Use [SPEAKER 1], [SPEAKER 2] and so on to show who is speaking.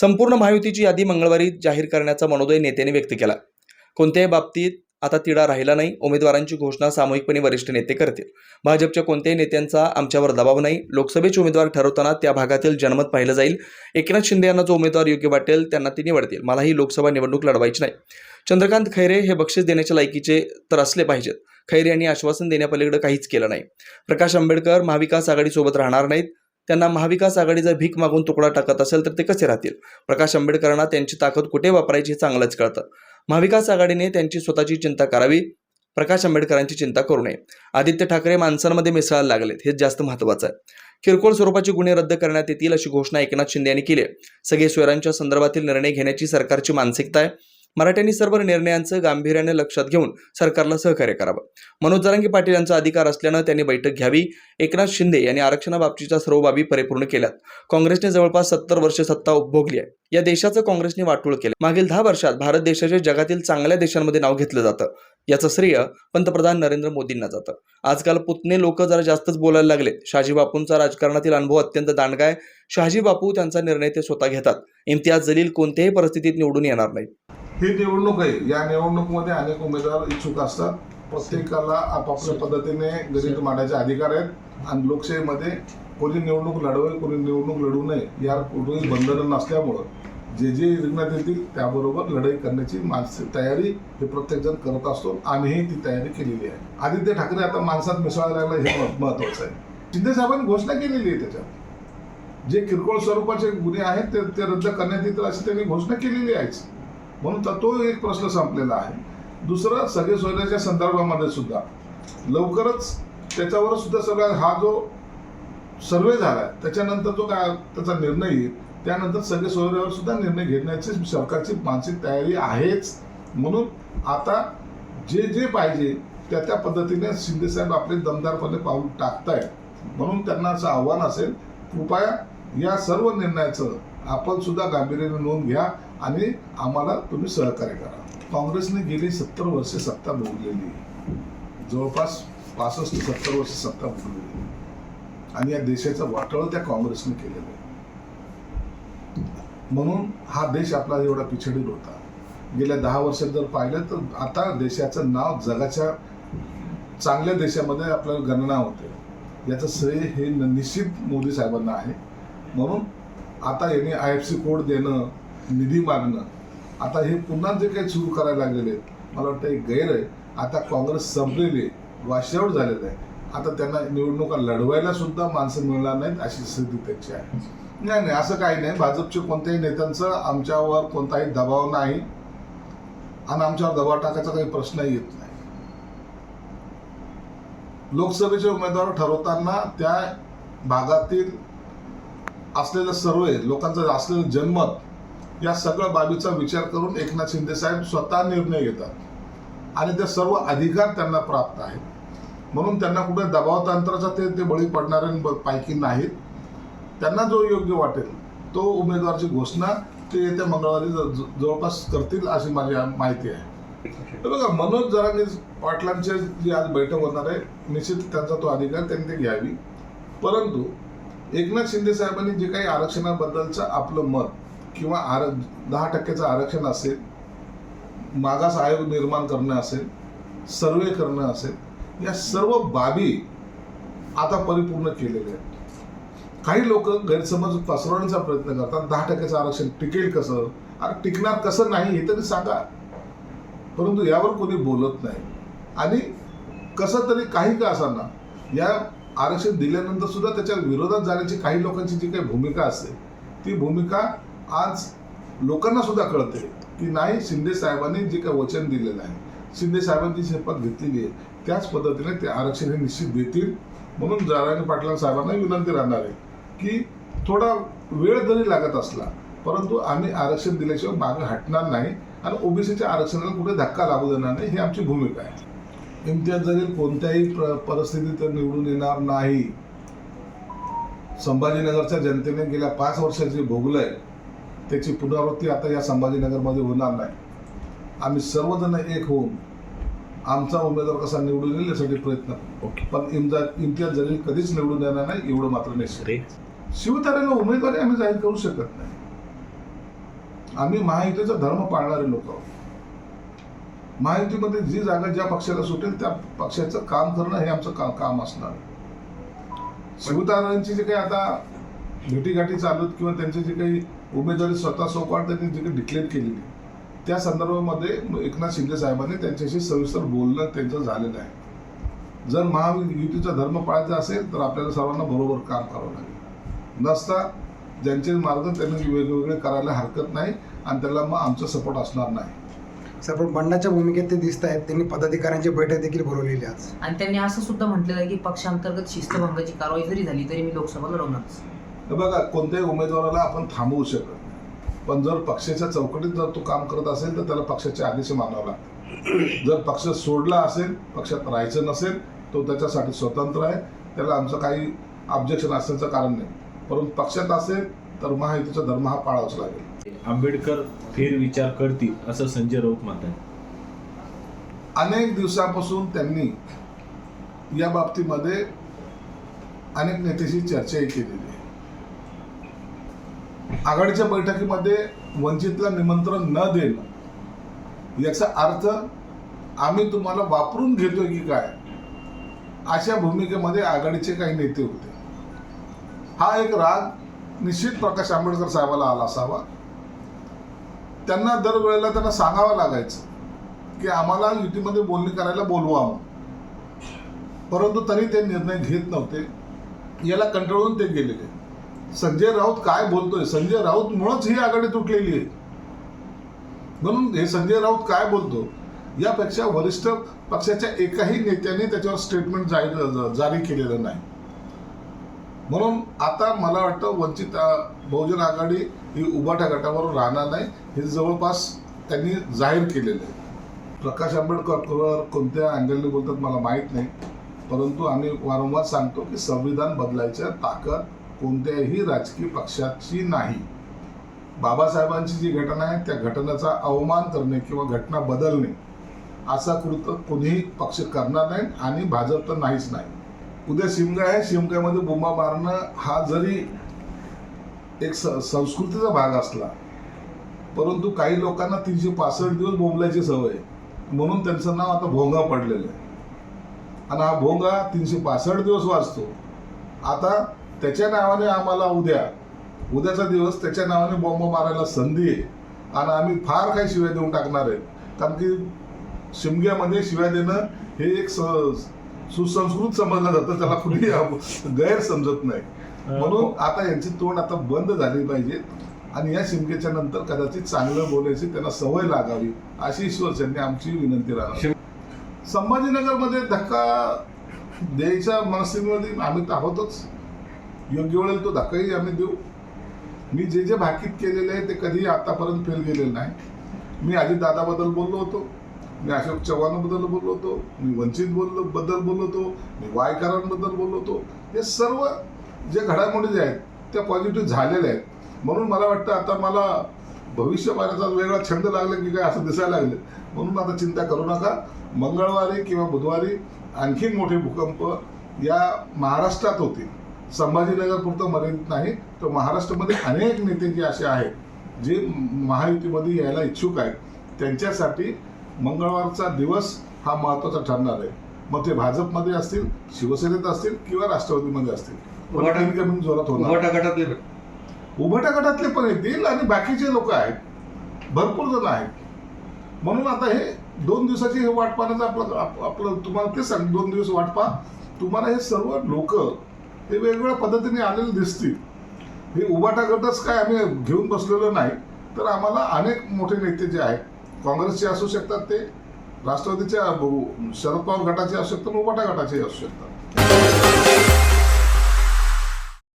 [SPEAKER 1] संपूर्ण महायुतीची यादी मंगळवारी जाहीर करण्याचा मनोदय नेत्यांनी व्यक्त केला. कोणत्याही बाबतीत आता तिढा राहिला नाही उमेदवारांची घोषणा सामूहिकपणे वरिष्ठ नेते करतील. भाजपच्या कोणत्याही नेत्यांचा आमच्यावर दबाव नाही. लोकसभेचे उमेदवार ठरवताना त्या भागातील जनमत पाहिलं जाईल. एकनाथ शिंदे यांना जो उमेदवार योग्य वाटेल त्यांना ती निवडतील. मला ही लोकसभा निवडणूक लढवायची नाही. चंद्रकांत खैरे हे बक्षीस देण्याच्या लायकीचे तर असले पाहिजेत. खैरे यांनी आश्वासन देण्यापलीकडे काहीच केलं नाही. प्रकाश आंबेडकर महाविकास आघाडीसोबत राहणार नाहीत. त्यांना महाविकास आघाडी जर भीक मागून तुकडा टाकत असेल तर ते कसे राहतील? प्रकाश आंबेडकरांना त्यांची ताकद कुठे वापरायची हे चांगलंच कळतं. महाविकास आघाडीने त्यांची स्वतःची चिंता करावी प्रकाश आंबेडकरांची चिंता करू नये. आदित्य ठाकरे माणसांमध्ये मिसळायला लागलेत हेच जास्त महत्त्वाचं आहे. किरकोळ स्वरूपाची गुन्हे रद्द करण्यात येतील अशी घोषणा एकनाथ शिंदे यांनी केली आहे. सगळे सोयरांच्या संदर्भातील निर्णय घेण्याची सरकारची मानसिकता आहे. मराठ्यांनी सर्व निर्णयांचं गांभीर्याने लक्षात घेऊन सरकारला सहकार्य करावं. मनोज जरांगे पाटील यांचा अधिकार असल्यानं त्यांनी बैठक घ्यावी. एकनाथ शिंदे यांनी आरक्षणाबाबतीच्या सर्व बाबी परिपूर्ण केल्यात. काँग्रेसने जवळपास सत्तर वर्ष सत्ता उपभोगली आहे. या देशाचं काँग्रेसने वाटोळ केलं मागील दहा वर्षात भारत देशाचे जगातील चांगल्या देशांमध्ये नाव घेतलं जातं. याचं श्रेय पंतप्रधान नरेंद्र मोदींना जातं. आजकाल पुतणे लोक जरा जास्तच बोलायला लागले शहाजी बापूंचा राजकारणातील अनुभव अत्यंत दांडगा आहे. शहाजी बापू त्यांचा निर्णय ते स्वतः घेतात. इम्तियाज जलील कोणत्याही परिस्थितीत निवडून येणार नाही
[SPEAKER 2] ही निवडणूक आहे. या निवडणुकीमध्ये अनेक उमेदवार इच्छुक असतात. प्रत्येकाला आपापल्या पद्धतीने गणित मांडायचे अधिकार आहेत. आणि लोकशाहीमध्ये कोणी निवडणूक लढवेल कोणी निवडणूक लढवू नये या कुठेही बंधनं नसल्यामुळं जे जे रिंगणात येतील त्याबरोबर लढाई करण्याची मानसिक तयारी हे प्रत्येकजण करत असतो. आम्हीही ती तयारी केलेली आहे. आदित्य ठाकरे आता माणसात मिसळायला लागलं हे मह- महत्वाचं आहे. शिंदे साहेबांनी घोषणा केलेली आहे त्याच्यात. जे किरकोळ स्वरूपाचे गुन्हे आहेत ते ते रद्द करण्यात येतील अशी त्यांनी घोषणा केलेली आहेच. म्हणून तर तो एक प्रश्न संपलेला आहे. दुसरं सगळे सोयऱ्याच्या संदर्भामध्ये सुद्धा. लवकरच त्याच्यावर सुद्धा सगळा हा जो सर्वे झाला त्याच्यानंतर जो काय त्याचा निर्णय येईल त्यानंतर सगळे सोयऱ्यावर सुद्धा निर्णय घेण्याची सरकारची मानसिक तयारी आहेच. म्हणून आता जे जे पाहिजे त्या त्या पद्धतीने शिंदेसाहेब आपले दमदारपणे पाऊल टाकतायत. म्हणून त्यांना असं आव्हान असेल कृपया या सर्व निर्णयाचं आपण सुद्धा गांभीर्याने नोंद घ्या. आणि आम्हाला तुम्ही सहकार्य करा. काँग्रेसने गेली सत्तर वर्षे सत्ता भोगलेली. जवळपास पासष्ट सत्तर वर्ष सत्ता भोगलेली. आणि या देशाचं वाटळ त्या काँग्रेसने केलेलं आहे. म्हणून हा देश आपला एवढा पिछडील होता. गेल्या दहा वर्षात जर पाहिलं तर आता देशाचं नाव जगाच्या चांगल्या देशामध्ये आपल्याला गणना होते. याचं श्रेय हे निश्चित मोदी साहेबांना आहे. म्हणून आता यांनी आय एफ सी कोड देणं निधी मागणं. आता हे पुन्हा जे काही सुरू करायला लागलेले आहेत मला वाटतं एक गैर आहे. आता काँग्रेस संपलेली वाश्यावर वाशावर झालेलं आहे. आता त्यांना निवडणुका लढवायला सुद्धा माणसं मिळणार नाहीत अशी स्थिती त्याची आहे. नाही नाही असं काही नाही. भाजपचे कोणत्याही नेत्यांचं आमच्यावर कोणताही दबाव नाही आणि आमच्यावर दबाव टाकायचा काही प्रश्नही येत नाही. लोकसभेचे उमेदवार ठरवताना त्या भागातील असलेलं सर्वे लोकांचं असलेलं जनमत या सगळ्या बाबीचा विचार करून एकनाथ शिंदे साहेब स्वतः निर्णय घेतात. आणि ते सर्व अधिकार त्यांना प्राप्त आहेत. म्हणून त्यांना कुठे दबाव तंत्राचा ते ते बळी पडणाऱ्या पैकी नाहीत. त्यांना जो योग्य वाटेल तो उमेदवाराची घोषणा ते येत्या मंगळवारी ज- ज- जवळपास करतील अशी माझी माहिती आहे. बघा मनोज जरांगे पाटलांची जी आज बैठक होणार आहे निश्चित त्यांचा तो अधिकार त्यांनी ते घ्यावी. परंतु एकनाथ शिंदे साहेबांनी जे काही आरक्षणाबद्दलचं आपलं मत किंवा आर दहा टक्क्याचं आरक्षण असेल मागास आयोग निर्माण करणं असेल सर्वे करणं असेल या सर्व बाबी आता परिपूर्ण केलेल्या आहेत. काही लोक गैरसमज पसरवण्याचा प्रयत्न करतात दहा टक्क्याचं आरक्षण टिकेल कसं? अरे टिकणार कसं नाही हे तरी सांगा. परंतु यावर कोणी बोलत नाही. आणि कसं तरी काही का असाना या आरक्षण दिल्यानंतर सुद्धा त्याच्या विरोधात जाण्याची काही लोकांची जी काही भूमिका असते ती भूमिका आज लोकांना सुद्धा कळते की नाही शिंदे साहेबांनी जे काही वचन दिलेलं आहे शिंदे साहेबांची शपथ घेतलेली आहे त्याच पद्धतीने ते आरक्षण हे निश्चित देतील. म्हणून जारांगे पाटील साहेबांना विनंती राहणार आहे की थोडा वेळ जरी लागत असला परंतु आम्ही आरक्षण दिल्याशिवाय मागे हटणार नाही आणि ओबीसीच्या आरक्षणाला कुठे धक्का लागू देणार नाही ही आमची भूमिका आहे. इम्तियाज जरील कोणत्याही प्र- परिस्थितीत निवडून येणार नाही. संभाजीनगरच्या जनतेने गेल्या पाच वर्षात जे भोगलंय. त्याची पुनरावृत्ती आता या संभाजीनगरमध्ये होणार नाही. आम्ही सर्वजण एक होऊन आमचा उमेदवार कसा निवडून येईल यासाठी प्रयत्न.
[SPEAKER 1] ओके.
[SPEAKER 2] पण इम्जा इम्तियाज जलील कधीच निवडून येणार नाही एवढं मात्र निश्चित
[SPEAKER 1] रे
[SPEAKER 2] शिवतारेला उमेदवारी आम्ही जाहीर करू शकत नाही. आम्ही महायुतीचा धर्म पाळणारे लोक आहोत. महायुतीमध्ये जी जागा ज्या पक्षाला सुटेल त्या पक्षाचं काम करणं हे आमचं काम असणार. शिवतारांची जे काही आता भेटीगाठी चालू आहेत किंवा त्यांचे जे काही उमेदवारी स्वतः सोपाट त्यांनी जे काही डिक्लेअर केलेली त्या संदर्भामध्ये एकनाथ शिंदे साहेबांनी त्यांच्याशी सविस्तर बोलणं त्यांचं झालेलं आहे. जर महायुतीचा धर्म पाळायचा असेल तर आपल्याला सर्वांना बरोबर काम करावं लागेल. नसता ज्यांचे मार्ग त्यांनी वेगवेगळे करायला हरकत नाही आणि त्याला मग आमचा सपोर्ट असणार नाही.
[SPEAKER 3] सर पण बंडाच्या भूमिकेत ते दिसत आहेत. त्यांनी पदाधिकाऱ्यांची बैठक देखील भरवलेली आज.
[SPEAKER 4] आणि त्यांनी असं सुद्धा म्हटलेलं आहे की पक्षांतर्गत शिस्तभंगाची कारवाई जरी झाली तरी मी लोकसभा लढवणारच
[SPEAKER 2] हे बघा कोणत्याही उमेदवाराला आपण थांबवू शकत नाही. पण जर पक्षाच्या चौकटीत जर तो काम करत असेल तर त्याला पक्षाचे आदेश मानावं लागतं जर पक्ष सोडला असेल पक्षात राहायचं नसेल तो त्याच्यासाठी स्वतंत्र आहे. त्याला आमचं काही ऑब्जेक्शन असण्याचं कारण नाही. परंतु पक्षात असेल तर महायुतीचा धर्म हा पाळावाच लागेल.
[SPEAKER 5] आंबेडकर फेरविचार करतील असं संजय राऊत म्हणतात
[SPEAKER 2] अनेक दिवसापासून त्यांनी या बाबतीमध्ये अनेक नेत्याशी चर्चाही केलेली आहे. आघाडीच्या बैठकीमध्ये वंचितला निमंत्रण न देणं याचा अर्थ आम्ही तुम्हाला वापरून घेतोय की काय अशा भूमिकेमध्ये आघाडीचे काही नेते होते. हा एक राग निश्चित प्रकाश आंबेडकर साहेबाला आला असावा. त्यांना दरवेळेला त्यांना सांगावं लागायचं की आम्हाला युतीमध्ये बोलणी करायला बोलवा परंतु तरी ते निर्णय घेत नव्हते. याला कंटाळून ते गेलेले. संजय राऊत काय बोलतोय? संजय राऊत म्हणूनच ही आघाडी तुटलेली आहे. म्हणून हे संजय राऊत काय बोलतो? यापेक्षा वरिष्ठ पक्षाच्या एकाही नेत्याने त्याच्यावर स्टेटमेंट जाहीर जारी केलेलं नाही. म्हणून आता मला वाटतं वंचित बहुजन आघाडी ही उभाट्या गटावर राहणार नाही. हे जवळपास त्यांनी जाहीर केलेलं आहे. प्रकाश आंबेडकर कोणत्या अँगलने बोलतात मला माहीत नाही. परंतु आम्ही वारंवार सांगतो की संविधान बदलायच्या ताकद कोणत्याही राजकीय पक्षाची नाही. बाबासाहेबांची जी घटना आहे त्या घटनेचा अवमान करणे किंवा घटना बदलणे असा कृत कोणीही पक्ष करणार नाही आणि भाजप तर नाहीच नाही. उद्या शिमगा आहे शिमग्यामध्ये बोंबा मारणं हा जरी एक स संस्कृतीचा भाग असला परंतु काही लोकांना तीनशे पासष्ट दिवस बोंबल्याची सवय म्हणून त्यांचं नाव आता भोंगा पडलेलं आहे. आणि हा भोंगा तीनशे पासष्ट दिवस वाचतो. आता त्याच्या नावाने आम्हाला उद्या उद्याचा दिवस त्याच्या नावाने बॉम्ब मारायला संधी आहे. आणि आम्ही फार काही शिव्या देऊन टाकणार आहेत. कारण की शिमग्यामध्ये शिव्या देणं हे एक स- सुसंस्कृत समजलं जातं. त्याला कुणी गैर समजत नाही. म्हणून आता यांची तोंड आता बंद झाली पाहिजे. आणि या शिमग्याच्या नंतर कदाचित चांगलं बोलायची त्यांना सवय लागावी अशी शिवसेनेने आमची विनंती राहणार. संभाजीनगरमध्ये धक्का द्यायच्या मनस्थितीमध्ये आम्ही तर आहोतच. योग्य वेळेला तो धक्काही आम्ही देऊ. मी जे जे भाकीत केलेले आहे ते कधीही आतापर्यंत फेल गेलेलं नाही. मी अजितदादाबद्दल बोललो होतो. मी अशोक चव्हाणाबद्दल बोललो होतो. मी वंचित बोललो बद्दल बोललो होतो. मी वायकरांबद्दल बोललो होतो. हे सर्व जे घडामोडी जे आहेत त्या पॉझिटिव्ह झालेल्या आहेत. म्हणून मला वाटतं आता मला भविष्य पाहण्याचा वेगळा छंद लागला की काय असं दिसायला लागलं. म्हणून आता चिंता करू नका. मंगळवारी किंवा बुधवारी आणखीन मोठे भूकंप या महाराष्ट्रात होतील. संभाजीनगर पुरतं मर्यादित नाही तर महाराष्ट्रामध्ये अनेक नेते जे असे आहेत जे महायुतीमध्ये यायला इच्छुक आहेत. त्यांच्यासाठी मंगळवारचा दिवस हा महत्त्वाचा ठरणार आहे. मग ते भाजपमध्ये असतील शिवसेनेत असतील किंवा राष्ट्रवादीमध्ये असतील.
[SPEAKER 1] उभाटा-
[SPEAKER 2] इनकमिंग जोरात होणार.
[SPEAKER 1] उभाटा गटातले
[SPEAKER 2] उभट्या गटातले पण येतील आणि बाकीचे लोक आहेत. भरपूर जण आहेत. म्हणून आता हे दोन दिवसाची हे वाट पाहण्याचं आपलं आप- आपलं तुम्हाला ते सांग दोन दिवस वाट पहा. तुम्हाला हे सर्व लोक ते वेगवेगळ्या पद्धतीने आलेले दिसतील. हे उभाटा गटच काय आम्ही घेऊन बसलेलो नाही तर आम्हाला अनेक मोठे नेते जे आहेत काँग्रेसचे असू शकतात ते राष्ट्रवादीच्या शरद पवार गटाचे असू शकतात उभाटा गटाचे असू शकतात.